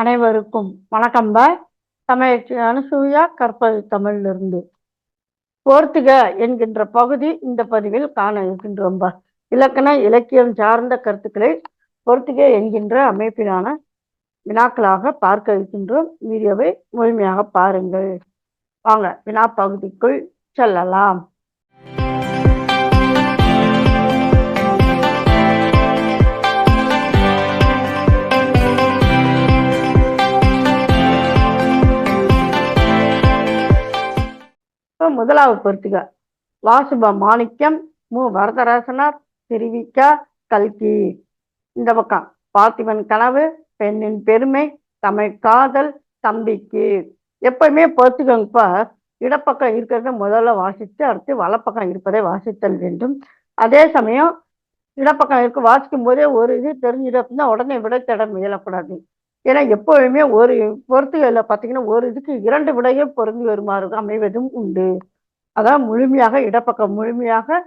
அனைவருக்கும் வணக்கம் பாய் தமிழச்சி அனுசூயா கற்பது தமிழிலிருந்து. போர்த்துக என்கின்ற பகுதி இந்த பதிவில் காண இருக்கின்றோம் பா. இலக்கண இலக்கியம் சார்ந்த கருத்துக்களை போர்த்துக என்கின்ற அமைப்பிலான வினாக்களாக பார்க்க இருக்கின்றோம். வீடியோவை முழுமையாக பாருங்கள். வாங்க வினா பகுதிக்குள் செல்லலாம். இப்போ முதலாவது பொறுத்துக்க வாசுப மாணிக்கம் மு. வரதராசனார் திருவிக்கா கல்கி. இந்த பக்கம். பார்த்திபன் கனவு பெண்ணின் பெருமை தமிழ் காதல் தம்பிக்கு. எப்பயுமே பொறுத்துக்கங்கப்பா இடப்பக்கம் இருக்கிறத முதல்ல வாசித்து அடுத்து வலப்பக்கம் இருப்பதை வாசித்தல் வேண்டும். அதே சமயம் இடப்பக்கம் இருக்கு வாசிக்கும் போதே ஒரு இது தெரிஞ்சிடும் உடனே விட தேட முயலக்கூடாது. ஏன்னா எப்பொழுதுமே ஒரு பொறுத்துகளில் பார்த்தீங்கன்னா ஒரு இதுக்கு இரண்டு விடையே பொருந்தி வருமாறு அமைவதும் உண்டு. அதான் முழுமையாக இடப்பக்கம் முழுமையாக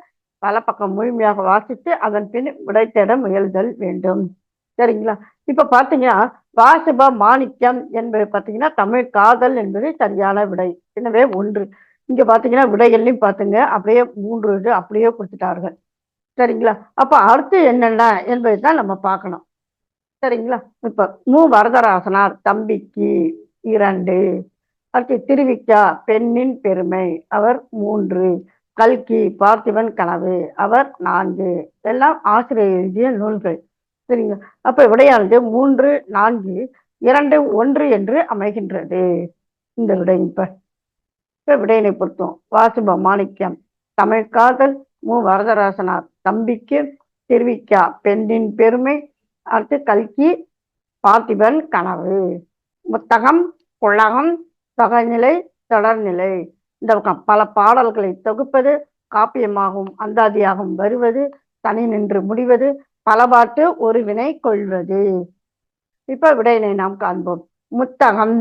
வலப்பக்கம் முழுமையாக வாசித்து அதன் பின் விடை தேட முயல்தல் வேண்டும். சரிங்களா? இப்ப பாத்தீங்கன்னா வாசப மாணிக்கம் என்பது பார்த்தீங்கன்னா தமிழ் காதல் என்பது சரியான விடை. எனவே ஒன்று. இங்க பாத்தீங்கன்னா விடைகள்லையும் பாத்துங்க. அப்படியே மூன்று இது அப்படியே கொடுத்துட்டார்கள். சரிங்களா? அப்ப அடுத்து என்னென்ன என்பதை தான் நம்ம பார்க்கணும். சரிங்களா? இப்ப மு வரதராசனார் தம்பிக்கு இரண்டு அடுத்து திருவிக்கா பெண்ணின் பெருமை அவர் மூன்று கல்கி பார்த்திபன் கனவு அவர் நான்கு எல்லாம் ஆசிரியர் எழுதிய நூல்கள். சரிங்க அப்ப விடையானது மூன்று நான்கு இரண்டு ஒன்று என்று அமைகின்றது. இந்த விடை இப்ப. இப்ப விடையினை பொருத்தம் வாசுப மாணிக்கம் தமிழ் காதல் மு வரதராசனார் தம்பிக்கு திருவிக்கா பெண்ணின் பெருமை அடுத்து கல்கி பார்த்திபன் கனவு. முத்தகம் உலகம் தொகைநிலை தொடர்நிலை. இந்த பக்கம் பல பாடல்களை தொகுப்பது காப்பியமாகவும் அந்தாதியாகவும் வருவது தனி நின்று முடிவது பலபாட்டு ஒரு வினை கொள்வது. இப்ப விடையினை நாம் காண்போம். முத்தகம்.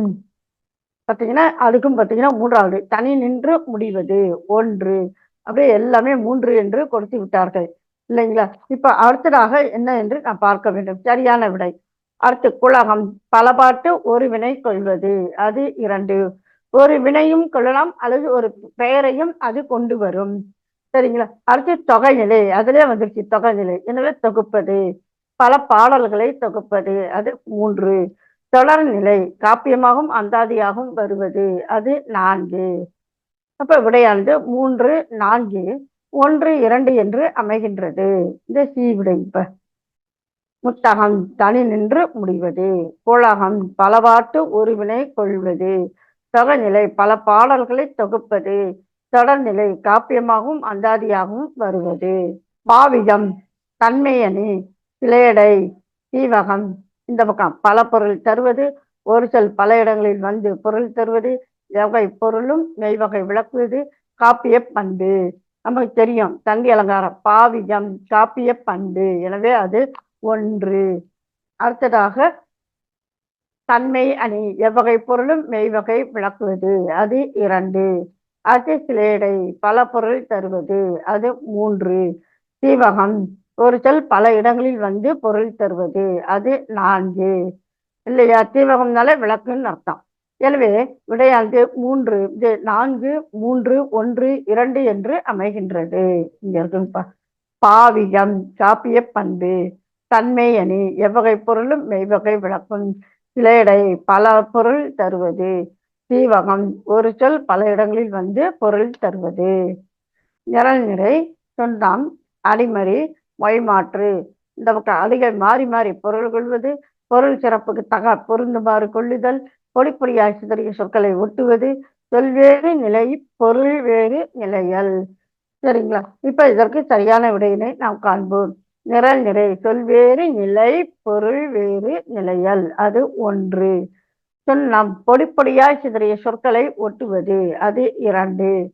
பார்த்தீங்கன்னா அதுக்கும் பார்த்தீங்கன்னா மூன்றாவது தனி நின்று முடிவது ஒன்று. அப்படியே எல்லாமே மூன்று என்று கொடுத்து விட்டார்கள். இல்லைங்களா? இப்ப அடுத்ததாக என்ன என்று நான் பார்க்க வேண்டும். சரியான விடை. அடுத்து குலகம். பலபாட்டு ஒரு வினை கொள்வது. அது இரண்டு. ஒரு வினையும் கொள்ளலாம் அல்லது ஒரு பெயரையும் அது கொண்டு வரும். சரிங்களா? அடுத்து தொகைநிலை அதிலே வந்துருச்சு தொகைநிலை எனவே தொகுப்பது. பல பாடல்களை தொகுப்பது. அது மூன்று. தொடர்நிலை காப்பியமாகவும் அந்தாதியாகவும் வருவது. அது நான்கு. அப்ப விடையானது மூன்று நான்கு. ஒன்று இரண்டு என்று அமைகின்றது. இந்த சீவிடை இப்ப. முத்தகம் தனி நின்று முடிவது. கோலகம் பலவாட்டு ஒருவினை கொள்வது. தொகநிலை பல பாடல்களை தொகுப்பது. தொடர்நிலை காப்பியமாகவும் அந்தாதியாகவும் வருவது. பாவிகம் தன்மையணி சிலையடை தீவகம். இந்த பக்கம் பல பொருள் தருவது. ஒரு சொல் பல இடங்களில் வந்து பொருள் தருவது. எவ்வகை பொருளும் மெய்வகை விளக்குவது. காப்பிய பண்பு. நமக்கு தெரியும். தந்தி அலங்காரம். பாவிகம் காப்பிய பண்பு. எனவே அது ஒன்று. அடுத்ததாக தன்மை அணி. எவ்வகை பொருளும் மெய்வகை விளக்குவது. அது இரண்டு. அது சிலேடை பல பொருள் தருவது. அது மூன்று. தீவகம். ஒரு சொல் பல இடங்களில் வந்து பொருள் தருவது. அது நான்கு. இல்லையா? தீவகம்னால விளக்குன்னு அர்த்தம். எனவே விடையானது மூன்று இது நான்கு மூன்று ஒன்று இரண்டு என்று அமைகின்றது. இங்க இருக்கு பாவியம் சாப்பிய பண்பு தன்மை அணி எவ்வகை பொருளும் மெய்வகை விளக்கும் சிலேடை பல பொருள் தருவது தீவகம் ஒரு சொல் பல இடங்களில் வந்து பொருள் தருவது. நிரல் நிறை சொந்தம் அடிமறி மொழிமாற்று இந்த பக்கம் மாறி மாறி பொருள் கொள்வது பொருள் சிறப்புக்கு தக பொருந்துமாறு கொள்ளுதல் பொடிப்பொடியாய் சிதறிய சொற்களை ஒட்டுவது சொல்வேறு நிலை பொருள் வேறு நிலையல். சரிங்களா? இப்ப இதற்கு சரியான விடையினை நாம் காண்போம். நிரல் நிறை சொல்வேறு நிலை பொருள் வேறு நிலையல். அது ஒன்று. சொன்னம் பொடி பொடிப்பொடியாய் சிதறிய சொற்களை ஒட்டுவது அது இரண்டு.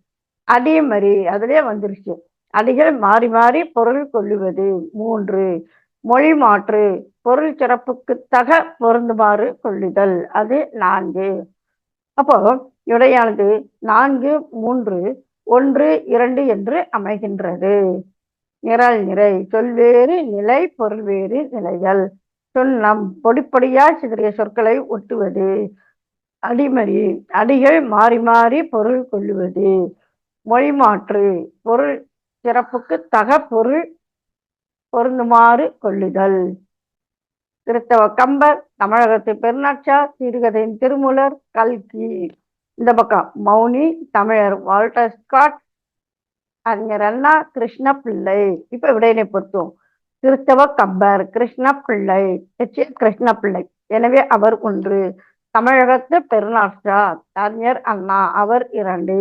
அடிமறி அதிலே வந்துருச்சு. அடிகள் மாறி மாறி பொருள் கொள்ளுவது மூன்று. மொழி மாற்று பொருள் சிறப்புக்கு தக பொருந்துமாறு கொள்ளுதல். அது நான்கு. அப்போ இடையானது நான்கு மூன்று ஒன்று இரண்டு என்று அமைகின்றது. நிரல் நிறை. சொல்வேறு நிலை பொருள் வேறு நிலைகள். சொன்னம் பொடிப்பொடியா சிதறிய சொற்களை ஒட்டுவது. அடிமறி அடிகள் மாறி மாறி பொருள் கொள்ளுவது. மொழிமாற்று பொருள் சிறப்புக்கு தக பொருள் பொருந்துமாறு கொள்ளுதல். கிறிஸ்தவ கம்பர் தமிழகத்து பெருநாட்சா சிறுகதையின் திருமூலர் கல்கி. இந்த பக்கம் மௌனி தமிழர் வால்டர் ஸ்காட் அறிஞர் அண்ணா கிருஷ்ண பிள்ளை இப்ப விடையினை பொறுத்தோம் கிறிஸ்தவ கம்பர் கிருஷ்ண பிள்ளை எச் கிருஷ்ண பிள்ளை எனவே அவர் ஒன்று. தமிழகத்து பெருநாட்சா அறிஞர் அண்ணா அவர் இரண்டு.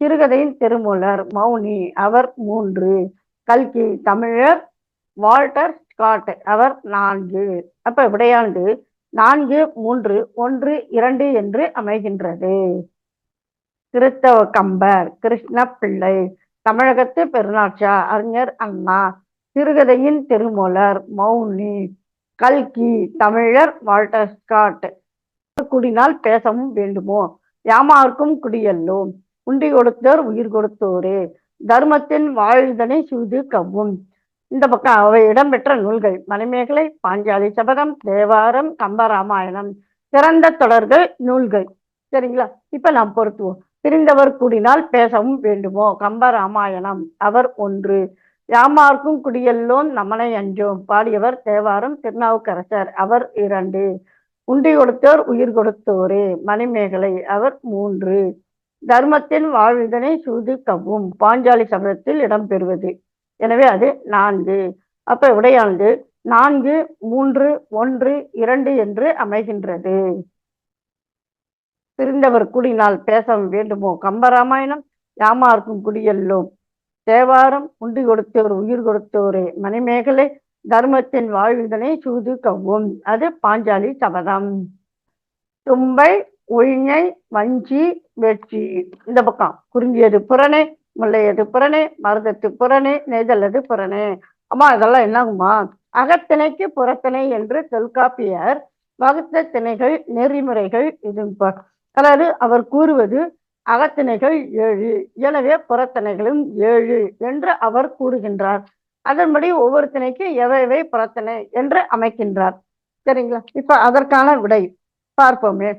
சிறுகதையின் திருமூலர் மௌனி அவர் மூன்று. கல்கி தமிழர் வால்டர் ஸ்காட் அவர் நான்கு. அப்ப விடையாண்டு நான்கு மூன்று ஒன்று இரண்டு என்று அமைகின்றது. கிறிஸ்தவ கம்பர் கிருஷ்ண பிள்ளை தமிழகத்து பெருநாட்சா அறிஞர் அண்ணா சிறுகதையின் திருமூலர் மௌனி கல்கி தமிழர் வால்டர் ஸ்காட். குடினால் பேசவும் வேண்டுமோ? யாமாருக்கும் குடியல்லோம் உண்டி கொடுத்தோர் உயிர் கொடுத்தோரே? தர்மத்தின் வாழ்தனை சூது கவ்வும். இந்த பக்கம் அவை இடம்பெற்ற நூல்கள். மணிமேகலை பாஞ்சாலி சபதம் தேவாரம் கம்பராமாயணம் சிறந்த தொடர்கள் நூல்கள். சரிங்களா? இப்ப நாம் பொருத்துவோம். பிரிந்தவர் கூடினால் பேசவும் வேண்டுமோ? கம்பராமாயணம் அவர் ஒன்று. யாமார்க்கும் குடியல்லோன் நமனை அஞ்சோம். பாடியவர் தேவாரம் திருநாவுக்கரசர் அவர் இரண்டு. உண்டி கொடுத்தோர் உயிர் கொடுத்தோரே. மணிமேகலை அவர் மூன்று. தர்மத்தின் வாழ்விதனை சூது கவும் பாஞ்சாலி சபதத்தில் இடம்பெறுவது. எனவே அது நான்கு. அப்ப விடையானது நான்கு மூன்று ஒன்று இரண்டு என்று அமைகின்றது. பிரிந்தவர் கூடினால் பேச வேண்டுமோ? கம்பராமாயணம் யாமார்க்கும் குடியல்லோம். தேவாரம் உண்டி கொடுத்தோர் உயிர் கொடுத்தோரே. மணிமேகலை தர்மத்தின் வாழ்விதனை சூது கவ்வும் அது பாஞ்சாலி சபதம். தும்பை உழிஞை வஞ்சி வெற்றி. இந்த பக்கம். குறுங்கியது புறனை முல்லையது புறனே மருதத்து புறனே நெய்தல்லது புறனே. அம்மா இதெல்லாம் என்னங்குமா அகத்திணைக்கு புறத்திணை என்று தொல்காப்பியர் வகுத்த திணைகள் நெறிமுறைகள் இது அதாவது அவர் கூறுவது அகத்திணைகள் ஏழு எனவே புறத்திணைகளும் ஏழு என்று அவர் கூறுகின்றார். அதன்படி ஒவ்வொரு திணைக்கும் எவை புறத்திணை என்று அமைக்கின்றார். சரிங்களா? இப்ப அதற்கான விடை பார்ப்போமே.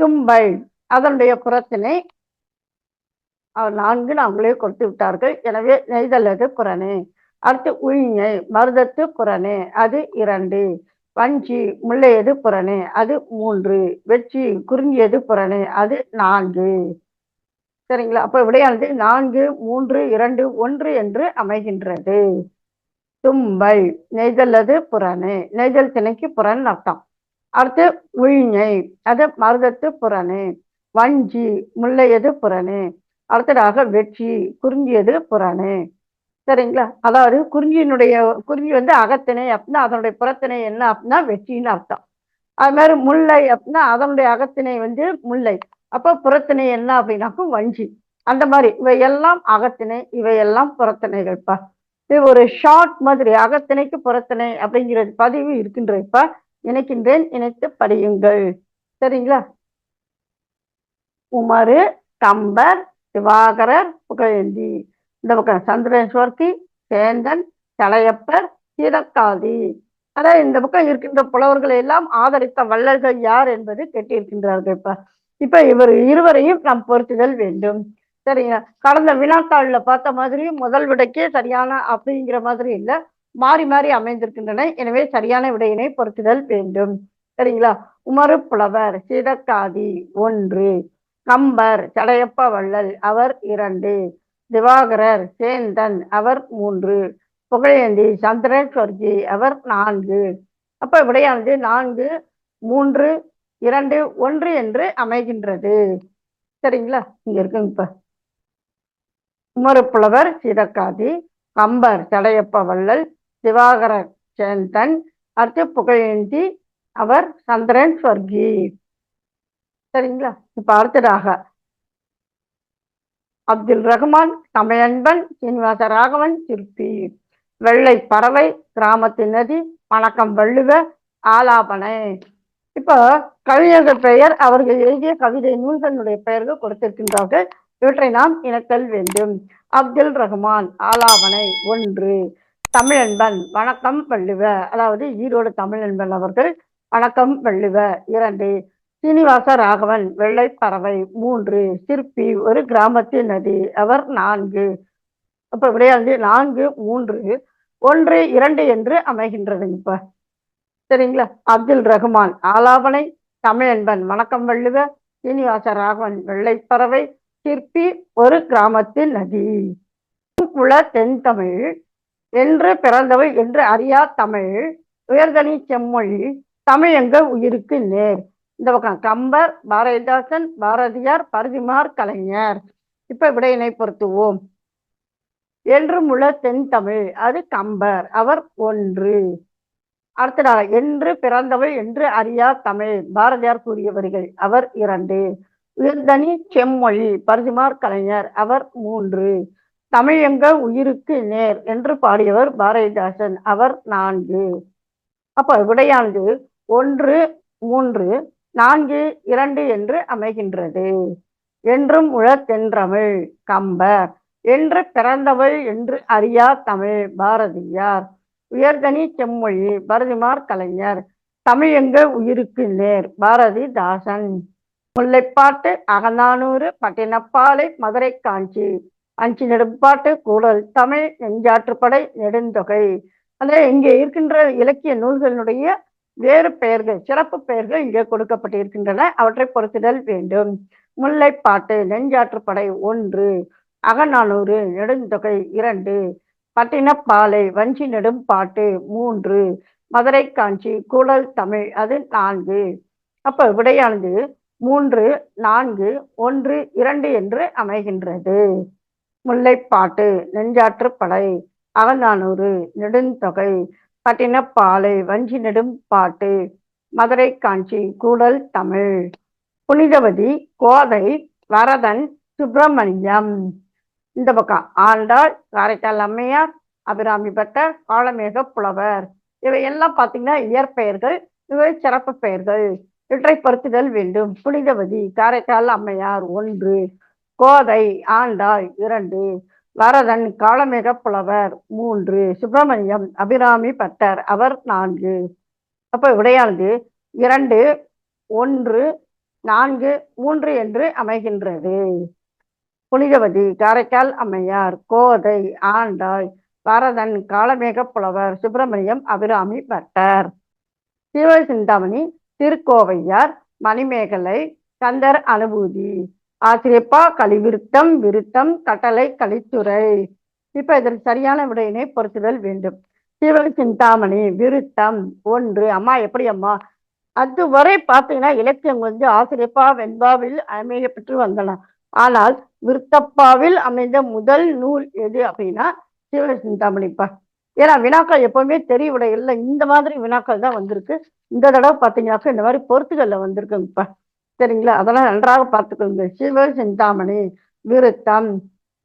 தும்பை அதனுடைய புறத்தினை நான்கு அவங்களே கொடுத்து விட்டார்கள். எனவே நெய்தல்லது புறனே அடுத்து உயிஞை மருதத்து புறனே அது இரண்டு. வஞ்சி முள்ளையது புறணே அது மூன்று. வெற்றி குறுங்கியது புறணே அது நான்கு. சரிங்களா? அப்ப விடையானது நான்கு மூன்று இரண்டு ஒன்று என்று அமைகின்றது. தும்பை நெய்தல்லது புறணே நெய்தல் திணைக்கு புறன் அர்த்தம். அடுத்து உழிஞை அது மருதத்து புறணே வஞ்சி முள்ளையது புறணே அடுத்ததாக வெற்றி குறிஞ்சியது புறனே சரிங்களா? அதாவது குறிஞ்சியினுடைய குறிஞ்சி வந்து அகத்திணை அப்படின்னா அதனுடைய புறத்திணை என்ன அப்படின்னா வெற்றின்னு அர்த்தம். அது மாதிரி முல்லை அப்படின்னா அதனுடைய அகத்திணை வந்து முல்லை. அப்போ புறத்திணை என்ன அப்படின்னாக்கும் வஞ்சி. அந்த மாதிரி இவையெல்லாம் அகத்திணை இவையெல்லாம் புறத்திணைகள்ப்பா. இது ஒரு ஷார்ட் மாதிரி அகத்திணைக்கு புறத்திணை அப்படிங்கிற பதிவு இருக்கின்ற இப்ப இணைக்கின்றேன் இணைத்து படியுங்கள். சரிங்களா? உமரு கம்பர் திவாகரர் புகழேந்தி. இந்த பக்கம் சந்திரேஸ்வர்த்தி சேந்தன் தலையப்பர் சீரக்காதி அதான் இந்த பக்கம் இருக்கின்ற புலவர்களை எல்லாம் ஆதரித்த வள்ளல்கள் யார் என்பது கேட்டிருக்கின்றார்கள் இப்ப. இப்ப இவர் இருவரையும் நாம் பொருத்துதல் வேண்டும். சரிங்க கடந்த வினாத்தாளில் பார்த்த மாதிரி முதல் விடைக்கே சரியான அப்படிங்கிற மாதிரி இல்லை. மாறி மாறி அமைந்திருக்கின்றன. எனவே சரியான விடையினை பொருத்துதல் வேண்டும். சரிங்களா? உமரு புலவர் சீதக்காதி ஒன்று. கம்பர் சடையப்ப வள்ளல் அவர் இரண்டு. திவாகரர் சேந்தன் அவர் மூன்று. புகழேந்தி சந்திரேஸ்வர்ஜி அவர் நான்கு. அப்ப விடையானது நான்கு மூன்று இரண்டு ஒன்று என்று அமைகின்றது. சரிங்களா? இங்க இருக்குங்க இப்ப. உமரப்புலவர் சிதக்காதி கம்பர் சடையப்ப வள்ளல் திவாகர சேந்தன் அடுத்து புகழேந்தி அவர் சந்திரன் ஸ்வர்கி சரிங்களா? இப்ப அடுத்ததாக அப்துல் ரஹ்மான் தமிழன்பன் சீனிவாச ராகவன் திருப்பி வெள்ளை பறவை கிராமத்து நதி வணக்கம் வள்ளுவ ஆலாபனை. இப்போ கவிஞர்கள் பெயர் அவர்கள் எழுதிய கவிதை நூல்களுடைய பெயர்கள் கொடுத்திருக்கின்றார்கள். இவற்றை நாம் இணைத்தல் வேண்டும். அப்துல் ரஹ்மான் ஆலாபனை ஒன்று. தமிழன்பன் வணக்கம் வள்ளுவ. அதாவது ஈரோடு தமிழன்பன் அவர்கள் வணக்கம் வள்ளுவ. இரண்டு. சீனிவாச ராகவன் வெள்ளை பறவை மூன்று சிற்பி ஒரு கிராமத்து நதி அவர் நான்கு. அப்ப விளையாண்டு நான்கு மூன்று ஒன்று இரண்டு என்று அமைகின்றதுங்க இப்ப. சரிங்களா? அப்துல் ரஹ்மான் ஆலாபனை தமிழன்பன் வணக்கம் வள்ளுவ சீனிவாச ராகவன் வெள்ளைப்பறவை சிற்பி ஒரு கிராமத்து நதி. குல தென்தமிழ் என்று பிறந்தவை என்று அறியா தமிழ் உயர்தனி செம்மொழி தமிழ் எங்க உயிருக்கு நேர். இந்த பக்கம் கம்பர் பாரதிதாசன் பாரதியார் பரதிமார் கலைஞர். இப்ப விடையினை பொருத்துவோம். என்று தென் தென்தமிழ் அது கம்பர் அவர் ஒன்று. அடுத்ததாக என்று பிறந்தவள் என்று அறியா தமிழ் பாரதியார் கூறியவர்கள் அவர் இரண்டு. உயர்தனி செம்மொழி பரதிமார் கலைஞர் அவர் மூன்று. தமிழ் எங்க உயிருக்கு நேர் என்று பாடியவர் பாரதிதாசன் அவர் நான்கு. அப்ப விடையானது ஒன்று மூன்று. நான்கு இரண்டு என்று அமைகின்றது. என்றும் உழத்தென்றமிழ் கம்பர் என்று பிறந்தவள் என்று அறியா தமிழ் பாரதியார். உயர்தனி செம்மொழி பாரதிமார் கலைஞர் தமிழ் எங்க உயிருக்கு நேர் பாரதிதாசன். முல்லைப்பாட்டு அகநானூறு பட்டினப்பாலை மதுரை காஞ்சி அஞ்சு நெடும்பாட்டு கூடல் தமிழ் நெஞ்சாற்றுப்படை நெடுந்தொகை. அந்த இங்கே இருக்கின்ற இலக்கிய நூல்களினுடைய வேறு பெயர்கள் சிறப்பு பெயர்கள் இங்கே கொடுக்கப்பட்டிருக்கின்றன. அவற்றை பொருத்துதல் வேண்டும். முல்லைப்பாட்டு நெஞ்சாற்றுப்படை ஒன்று அகநானூறு நெடுந்தொகை இரண்டு பட்டினப்பாலை வஞ்சி நெடும் பாட்டு மூன்று மதுரை காஞ்சி கூடல் தமிழ் அது நான்கு. அப்போ விடையானது மூன்று நான்கு ஒன்று இரண்டு என்று அமைகின்றது. முல்லைப்பாட்டு நெஞ்சாற்றுப்படை அகநானூறு நெடுந்தொகை பட்டினப்பாலை வஞ்சி நெடும் பாட்டு மதுரை காஞ்சி கூடல் தமிழ். புனிதவதி கோதை வரதன் சுப்பிரமணியம். இந்த பக்கம் ஆண்டாள் காரைக்கால் அம்மையார் அபிராமி பட்டர் காலமேக புலவர். இவை எல்லாம் பார்த்தீங்கன்னா இயற்பெயர்கள் இவை சிறப்பு பெயர்கள். இவற்றை பொருத்துதல் வேண்டும். புனிதவதி காரைக்கால் அம்மையார் ஒன்று கோதை ஆண்டாள் இரண்டு. வரதன் காலமேக புலவர் மூன்று. சுப்பிரமணியம் அபிராமி பட்டர். அவர் நான்கு. அப்போ விடையானது இரண்டு ஒன்று நான்கு மூன்று என்று அமைகின்றது. புனிதவதி காரைக்கால் அம்மையார் கோதை ஆண்டாள் வரதன் காலமேக புலவர் சுப்பிரமணியம் அபிராமி பட்டர். சிவசிந்தாமணி திருக்கோவையார் மணிமேகலை கந்தர் அனுபூதி. ஆசிரியப்பா கலிவிருத்தம் விருத்தம் கட்டளை கலித்துறை. இப்ப இதற்கு சரியான விடையினை பொருத்துதல் வேண்டும். சிவ சிந்தாமணி விருத்தம் ஒன்று. அம்மா எப்படி அம்மா? அதுவரை பார்த்தீங்கன்னா இலக்கியம் வந்து ஆசிரியப்பா வெண்பாவில் அமையப்பெற்று வந்தன. ஆனால் விருத்தப்பாவில் அமைந்த முதல் நூல் எது அப்படின்னா சிவ சிந்தாமணிப்பா. ஏன்னா வினாக்கள் எப்பவுமே தெரிய விடையில இந்த மாதிரி வினாக்கள் தான் வந்திருக்கு. இந்த தடவை பார்த்தீங்கன்னாக்கா இந்த மாதிரி பொருத்துகள்ல வந்திருக்குங்கப்பா. சரிங்களா? அதெல்லாம் நன்றாக பார்த்துக்கோங்க சிவ சிந்தாமணி விருத்தம்.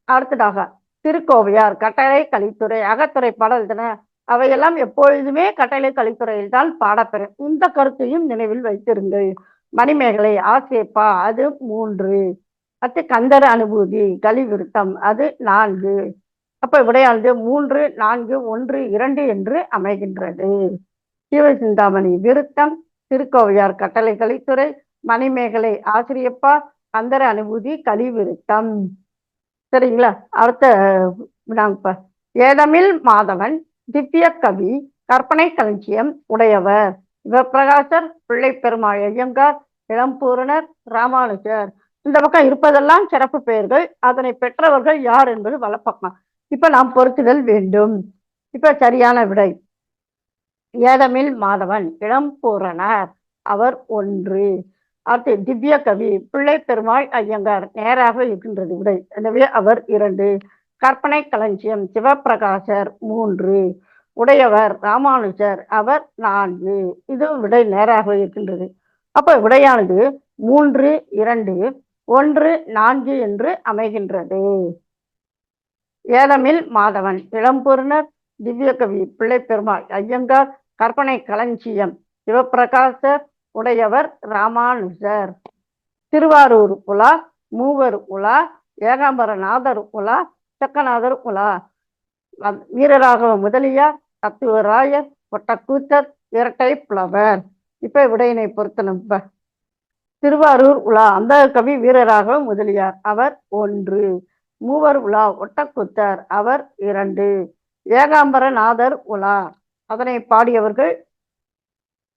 அடுத்ததாக திருக்கோவையார் கட்டளை கலித்துறை அகத்துறை பாடல் தானே அவையெல்லாம் எப்பொழுதுமே கட்டளை கலித்துறையில் தான் பாடப்பெறும். இந்த கருத்தையும் நினைவில் வைத்திருங்கள். மணிமேகலை ஆசேப்பா அது மூன்று. அடுத்து கந்தர அனுபூதி கலிவிருத்தம் அது நான்கு. அப்ப விடையானது மூன்று நான்கு ஒன்று இரண்டு என்று அமைகின்றது. சிவசிந்தாமணி விருத்தம். திருக்கோவையார் கட்டளை கலித்துறை மணிமேகலை ஆசிரியப்பா அந்தர அனுபூதி கலிவிருத்தம். சரிங்களா? அடுத்த வினாங்கப்பா ஏதமில் மாதவன் திவ்ய கவி கற்பனை களஞ்சியம் உடையவர். சிவபிரகாசர் பிள்ளை பெருமாள் ஐயங்கார் இளம்பூரணர் ராமானுஜர். இந்த பக்கம் இருப்பதெல்லாம் சிறப்பு பெயர்கள். அதனை பெற்றவர்கள் யார் என்பது வலப்பக்கம் இப்ப நாம் பொருத்துதல் வேண்டும். இப்ப சரியான விடை. ஏதமில் மாதவன் இளம்பூரணர் அவர் ஒன்று. அடுத்து திவ்ய கவி பிள்ளை பெருமாள் ஐயங்கார் நேராக இருக்கின்றது விடை எனவே அவர் இரண்டு கற்பனை களஞ்சியம் சிவபிரகாசர் மூன்று உடையவர் ராமானுஜர் அவர் நான்கு. இது விடை நேராக இருக்கின்றது. அப்ப விடையானது மூன்று இரண்டு ஒன்று நான்கு என்று அமைகின்றது. ஏலமில் மாதவன் இளம்பூர்ணர் திவ்யகவி பிள்ளை பெருமாள் ஐயங்கார் கற்பனை களஞ்சியம் சிவபிரகாசர் உடையவர் ராமானுஜர். திருவாரூர் உலா மூவர் உலா ஏகாம்பரநாதர் உலா சக்கநாதர் உலா. வீரராகவ முதலியார் தத்துவராயர் ஒட்டக்கூத்தர் இரட்டை புலவர். இப்ப விடையினை பொறுத்த நம்ப திருவாரூர் உலா அந்த கவி வீரராகவ முதலியார். அவர் ஒன்று மூவர் உலா ஒட்டக்கூத்தர். அவர் இரண்டு ஏகாம்பரநாதர் உலா. அதனை பாடியவர்கள்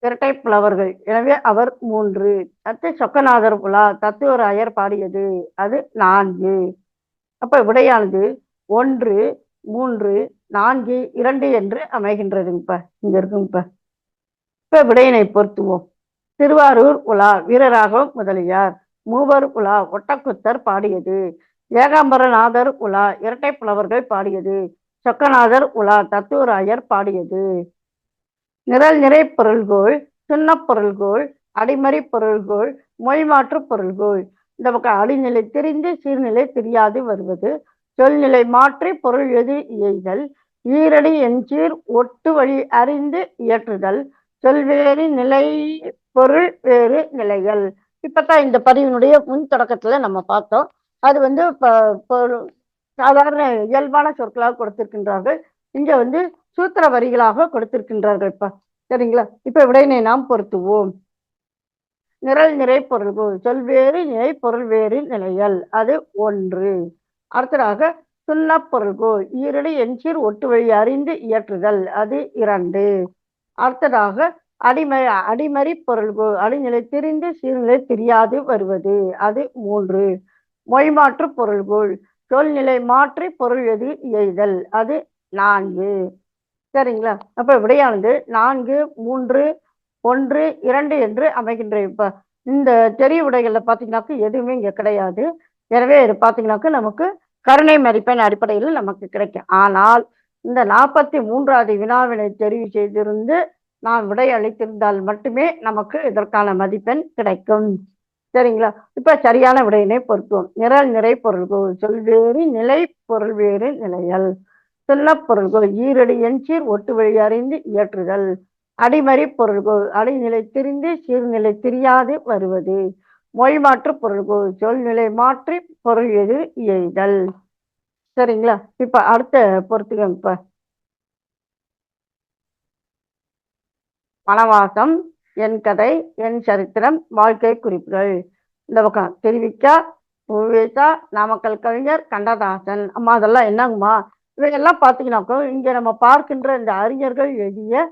இரட்டை புலவர்கள் எனவே அவர் மூன்று. அடுத்து சொக்கநாதர் உலா தத்துவராயர் பாடியது. அது நான்கு. அப்ப விடையானது ஒன்று மூன்று நான்கு இரண்டு என்று அமைகின்றது. இப்ப இங்க இருக்கும் இப்ப. இப்ப விடையினை பொருத்துவோம். திருவாரூர் உலா வீரராகவும் முதலியார். மூவர் உலா ஒட்டக்குத்தர் பாடியது. ஏகாம்பரநாதர் உலா இரட்டை புலவர்கள் பாடியது. சொக்கநாதர் உலா தத்துவராயர் பாடியது. நிரல் நிறை பொருள்கோள் சின்ன பொருள்கோள் அடிமறி பொருள்கோள் மொழிமாற்று பொருள்கோள். இந்த பக்கம் அடிநிலை தெரிந்து சீர்நிலை தெரியாது வருவது. சொல்நிலை மாற்றி பொருள் எது இயைதல். ஈரடி எஞ்சீர் ஒட்டு வழி அறிந்து இயற்றுதல். சொல்வேறு நிலை பொருள் வேறு நிலைகள். இப்பதான் இந்த பதிவினுடைய முன் தொடக்கத்துல நம்ம பார்த்தோம். அது வந்து சாதாரண இயல்பான சொற்களாக கொடுத்திருக்கின்றார்கள். இங்க வந்து சூத்திர வரிகளாக கொடுத்திருக்கின்றார்கள் இப்ப சரிங்களா? இப்ப விடையினை நாம் பொருத்துவோம். நிரல் நிறை பொருள்கள் சொல்வேறு நிலை பொருள் வேறு நிலைகள் அது ஒன்று. அடுத்ததாக சுண்ண பொருள்கோள் ஈரடி என்சீர் ஒட்டு வழி அறிந்து இயற்றுதல். அது இரண்டு. அடுத்ததாக அடிமை அடிமறி பொருள்கோள் அடிநிலை தெரிந்து சீர்நிலை தெரியாது வருவது. அது மூன்று. மொழிமாற்று பொருள்கோள் சொல்நிலை மாற்றி பொருள் எது எய்தல் அது நான்கு. சரிங்களா? அப்ப விடையானது நான்கு மூன்று ஒன்று இரண்டு என்று அமைகின்ற இப்ப இந்த தெரிய விடைகள்ல பாத்தீங்கன்னாக்க எதுவுமே இங்க கிடையாது. எனவே இது பாத்தீங்கன்னாக்க நமக்கு கருணை மதிப்பெண் அடிப்படையில் நமக்கு கிடைக்கும். ஆனால் இந்த நாற்பத்தி மூன்றாவது வினாவினை தெரிவு செய்திருந்து நாம் விடை அளித்திருந்தால் மட்டுமே நமக்கு இதற்கான மதிப்பெண் கிடைக்கும். சரிங்களா? இப்ப சரியான விடையினை பொருத்துவோம் நிரல் நிறை பொருள்கள் சொல்வேறு நிலை பொருள் வேறு நிலையல். செல்லப் பொருள்கள் ஈரடி என்சீர் ஒட்டு வழி அறிந்து இயற்றுதல். அடிமறி பொருள்கள் அடிநிலை தெரிந்து சீர்நிலை தெரியாது வருவது. மொழிமாற்று பொருள்கள் சொல்நிலை மாற்றி பொருள் எது இயைதல். சரிங்களா? இப்ப அடுத்த பொறுத்துக்க இப்ப. மனவாசம் என் கதை என் சரித்திரம் வாழ்க்கை குறிப்புகள். இந்த பக்கம் தெரிவிக்கா நாமக்கல் கவிஞர் கண்டதாசன் அம்மா அதெல்லாம் என்னங்கம்மா? இவையெல்லாம் பார்த்தீங்கன்னாக்கோ இங்கே நம்ம பார்க்கின்ற இந்த அறிஞர்கள் எழுதிய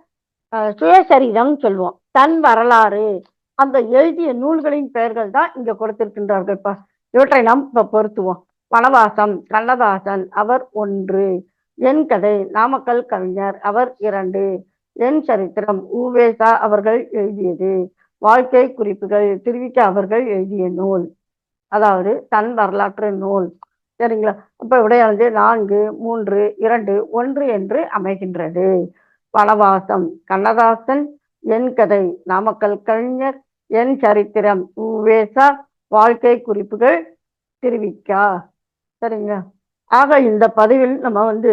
சுயசரிதம் சொல்லுவோம். தன் வரலாறு. அந்த எழுதிய நூல்களின் பெயர்கள் தான் இங்க கொடுத்திருக்கின்றார்கள்ப்பா இவற்றை நாம் இப்போ பொருத்துவோம். வனவாசம் கண்ணதாசன் அவர் ஒன்று. என் கதை நாமக்கல் கவிஞர் அவர் இரண்டு. என் சரித்திரம் ஊவேசா அவர்கள் எழுதியது. வாழ்க்கை குறிப்புகள் திருவிக்க அவர்கள் எழுதிய நூல். அதாவது தன் வரலாற்று நூல். சரிங்களா? அப்ப விடையானது நான்கு மூன்று இரண்டு ஒன்று என்று அமைகின்றது. வனவாசம் கண்ணதாசன் என் கதை நாமக்கல் கலைஞர் என் சரித்திரம் உவேசா வாழ்க்கை குறிப்புகள் திருவிக்கா. சரிங்களா? ஆக இந்த பதிவில் நம்ம வந்து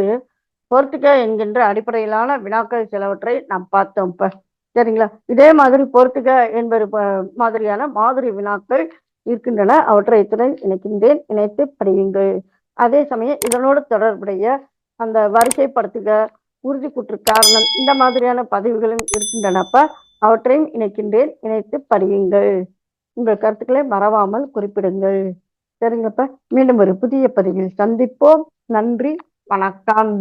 பொறுத்துக்க என்கின்ற அடிப்படையிலான வினாக்கள் சிலவற்றை நாம் பார்த்தோம் இப்ப. சரிங்களா? இதே மாதிரி பொறுத்துக்க என்பது மாதிரியான மாதிரி வினாக்கள் இருக்கின்றன. அவற்றை இத்துடன் இணைக்கின்றேன். இணைத்து படியுங்கள். அதே சமயம் இதனோடு தொடர்புடைய அந்த வரிசைப்படுத்துக உறுதி கூற்று காரணம் இந்த மாதிரியான பதிவுகளும் இருக்கின்றனப்ப அவற்றையும் இணைக்கின்றேன். இணைத்து படியுங்கள். உங்கள் கருத்துக்களை மறவாமல் குறிப்பிடுங்கள். சரிங்கப்ப. மீண்டும் ஒரு புதிய பதிவில் சந்திப்போம். நன்றி. வணக்கம்.